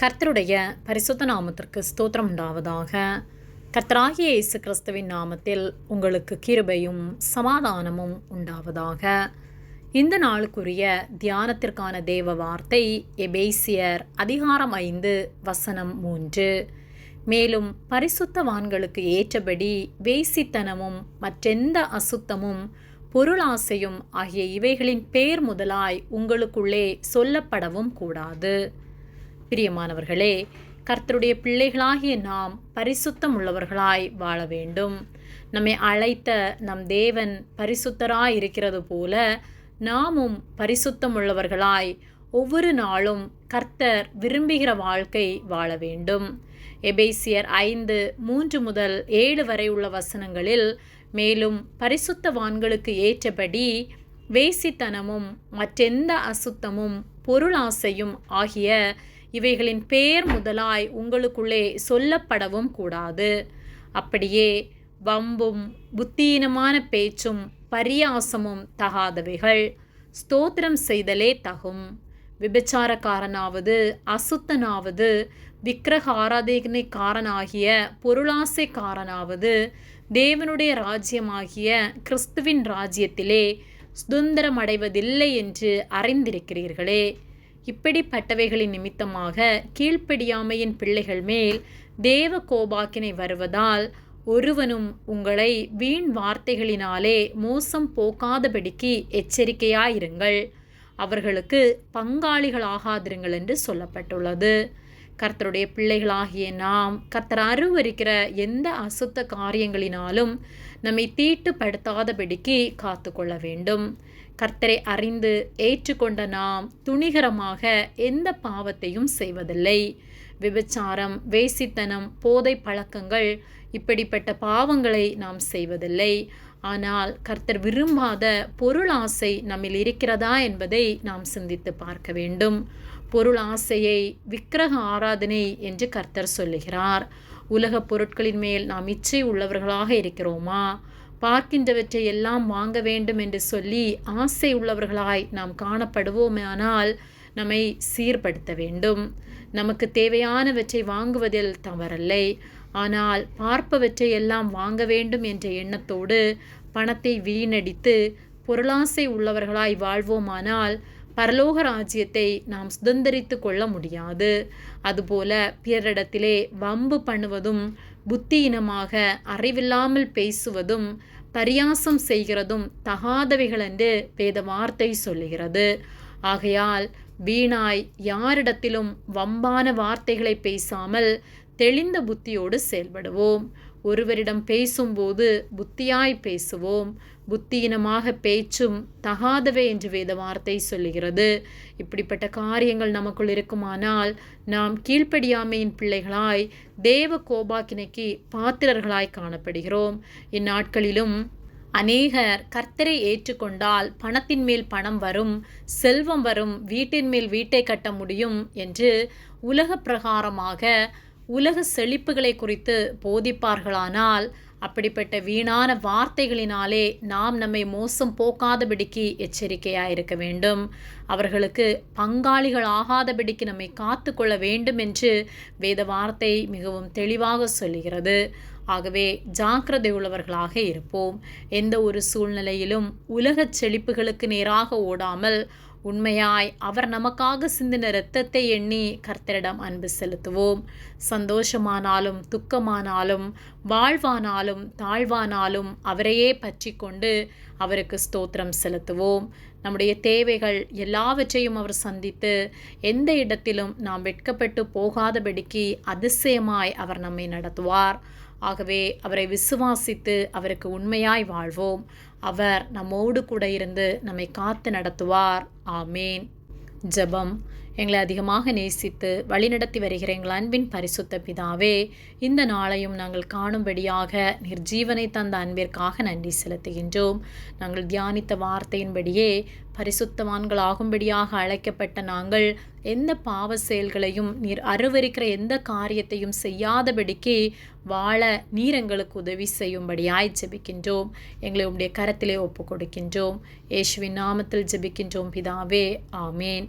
கர்த்தருடைய பரிசுத்த நாமத்திற்கு ஸ்தோத்திரம் உண்டாவதாக. கர்த்தராகிய இயேசு கிறிஸ்துவின் நாமத்தில் உங்களுக்கு கிருபையும் சமாதானமும் உண்டாவதாக. இந்த நாளுக்குரிய தியானத்திற்கான தேவ வார்த்தை எபேசியர் அதிகாரம் ஐந்து வசனம் மூன்று. மேலும் பரிசுத்தவான்களுக்கு ஏற்றபடி வேசித்தனமும் மற்றெந்த அசுத்தமும் பொருளாசையும் ஆகிய இவைகளின் பேர் முதலாய் உங்களுக்குள்ளே சொல்லப்படவும் கூடாது. பிரியமானவர்களே கர்த்தருடைய பிள்ளைகளாகிய நாம் பரிசுத்தம் உள்ளவர்களாய் வாழ வேண்டும். நம்மை அழைத்த நம் தேவன் பரிசுத்தராய் இருக்கிறது போல நாமும் பரிசுத்தம் உள்ளவர்களாய் ஒவ்வொரு நாளும் கர்த்தர் விரும்புகிற வாழ்க்கை வாழ வேண்டும். எபேசியர் ஐந்து மூன்று முதல் ஏழு வரை உள்ள வசனங்களில் மேலும் பரிசுத்தவான்களுக்கு ஏற்றபடி வேசித்தனமும் மற்றெந்த அசுத்தமும் பொருளாசையும் ஆகிய இவைகளின் பெயர் முதலாய் உங்களுக்குள்ளே சொல்லப்படவும் கூடாது. அப்படியே வம்பும் புத்தீனமான பேச்சும் பரியாசமும் தகாதவைகள். ஸ்தோத்திரம் செய்தலே தகும். விபச்சாரக்காரனாவது அசுத்தனாவது விக்கிரக ஆராதனைக்காரனாகிய பொருளாசைக்காரனாவது தேவனுடைய ராஜ்யமாகிய கிறிஸ்துவின் ராஜ்யத்திலே சுதந்திரமடைவதில்லை என்று அறிந்திருக்கிறீர்களே. இப்படிப்பட்டவைகளின் நிமித்தமாக கீழ்ப்படியாமையின் பிள்ளைகள் மேல் தேவ கோபாக்கினை வருவதால் ஒருவனும் உங்களை வீண் வார்த்தைகளினாலே மோசம் போக்காதபடிக்கு எச்சரிக்கையாயிருங்கள். அவர்களுக்கு பங்காளிகளாகாதிருங்கள் என்று சொல்லப்பட்டுள்ளது. கர்த்தருடைய பிள்ளைகளாகிய நாம் கர்த்தர் அருவருக்கிற எந்த அசுத்த காரியங்களினாலும் நம்மை தீட்டுப்படுத்தாதபடிக்கு காத்து கொள்ள வேண்டும். கர்த்தரை அறிந்து ஏற்றுக்கொண்ட நாம் துணிகரமாக எந்த பாவத்தையும் செய்வதில்லை. விபச்சாரம் வேசித்தனம் போதை பழக்கங்கள் இப்படிப்பட்ட பாவங்களை நாம் செய்வதில்லை. ஆனால் கர்த்தர் விரும்பாத பொருள் ஆசை நம்மில் இருக்கிறதா என்பதை நாம் சிந்தித்து பார்க்க வேண்டும். பொருள் ஆசையை விக்கிரக ஆராதனை என்று கர்த்தர் சொல்லுகிறார். உலகப் பொருட்களின் மேல் நாம் இச்சை உள்ளவர்களாக இருக்கிறோமா? பார்க்கின்றவற்றை எல்லாம் வாங்க வேண்டும் என்று சொல்லி ஆசை உள்ளவர்களாய் நாம் காணப்படுவோமானால் நம்மை சீர்படுத்த வேண்டும். நமக்கு தேவையானவற்றை வாங்குவதில் தவறல்லை. ஆனால் பார்ப்பவற்றை எல்லாம் வாங்க வேண்டும் என்ற எண்ணத்தோடு பணத்தை வீணடித்து பொருளாசை உள்ளவர்களாய் வாழ்வோமானால் பரலோக ராஜ்யத்தை நாம் சுதந்திரித்து கொள்ள முடியாது. அதுபோல பிறரிடத்திலே வம்பு பண்ணுவதும் புத்தியினமாக அறிவில்லாமல் பேசுவதும் பரியாசம் செய்கிறதும் தகாதவைகள் என்று வேத வார்த்தை சொல்லுகிறது. ஆகையால் வீணாய் யாரிடத்திலும் வம்பான வார்த்தைகளை பேசாமல் தெளிந்த புத்தியோடு செயல்படுவோம். ஒருவரிடம் பேசும்போது புத்தியாய் பேசுவோம் புத்தியினமாக பேச்சும் தகாதவை என்று வேத வார்த்தை சொல்லுகிறது. இப்படிப்பட்ட காரியங்கள் நமக்குள் இருக்குமானால் நாம் கீழ்ப்படியாமையின் பிள்ளைகளாய் தேவ கோபாக்கினைக்கு பாத்திரர்களாய் காணப்படுகிறோம். இந்நாட்களிலும் அநேகர் கர்த்தரை ஏற்றுக்கொண்டால் பணத்தின் மேல் பணம் வரும் செல்வம் வரும் வீட்டின் மேல் வீட்டை கட்ட முடியும் என்று உலக பிரகாரமாக உலக செழிப்புகளை குறித்து போதிப்பார்களானால் அப்படிப்பட்ட வீணான வார்த்தைகளினாலே நாம் நம்மை மோசம் போக்காதபடிக்கு எச்சரிக்கையாக இருக்க வேண்டும். அவர்களுக்கு பங்காளிகள் ஆகாதபடிக்கு நம்மை காத்து கொள்ள வேண்டும் என்று வேத வார்த்தை மிகவும் தெளிவாக சொல்லுகிறது ஆகவே ஜாக்கிரதை உள்ளவர்களாக இருப்போம். எந்த ஒரு சூழ்நிலையிலும் உலகச் செழிப்புகளுக்கு நேராக ஓடாமல் உண்மையாய் அவர் நமக்காக சிந்தின இரத்தத்தை எண்ணி கர்த்தரிடம் அன்பு செலுத்துவோம். சந்தோஷமானாலும் துக்கமானாலும் வாழ்வானாலும் தாழ்வானாலும் அவரையே பற்றி கொண்டு அவருக்கு ஸ்தோத்திரம் செலுத்துவோம். நம்முடைய தேவைகள் எல்லாவற்றையும் அவர் சந்தித்து எந்த இடத்திலும் நாம் வெட்கப்பட்டு போகாதபடிக்கு அதிசயமாய் அவர் நம்மை நடத்துவார். ஆகவே அவரை விசுவாசித்து அவருக்கு உண்மையாய் வாழ்வோம். அவர் நம்மோடு கூட இருந்து நம்மை காத்து நடத்துவார். ஆமேன். ஜபம். எங்களை அதிகமாக நேசித்து வழிநடத்தி வருகிற எங்கள் அன்பின் பரிசுத்த பிதாவே இந்த நாளையும் நாங்கள் காணும்படியாக நிர்ஜீவனை தந்த அன்பிற்காக நன்றி செலுத்துகின்றோம். நாங்கள் தியானித்த வார்த்தையின்படியே பரிசுத்தவான்களாகும்படியாக அழைக்கப்பட்ட நாங்கள் எந்த பாவ செயல்களையும் நீர் அருவருக்கிற எந்த காரியத்தையும் செய்யாதபடிக்கு வாழ நீர் எங்களுக்கு உதவி செய்யும்படியாய் ஜெபிக்கின்றோம். எங்களை உடைய கரத்திலே ஒப்பு கொடுக்கின்றோம் இயேசுவின் நாமத்தில் ஜெபிக்கின்றோம் பிதாவே ஆமேன்.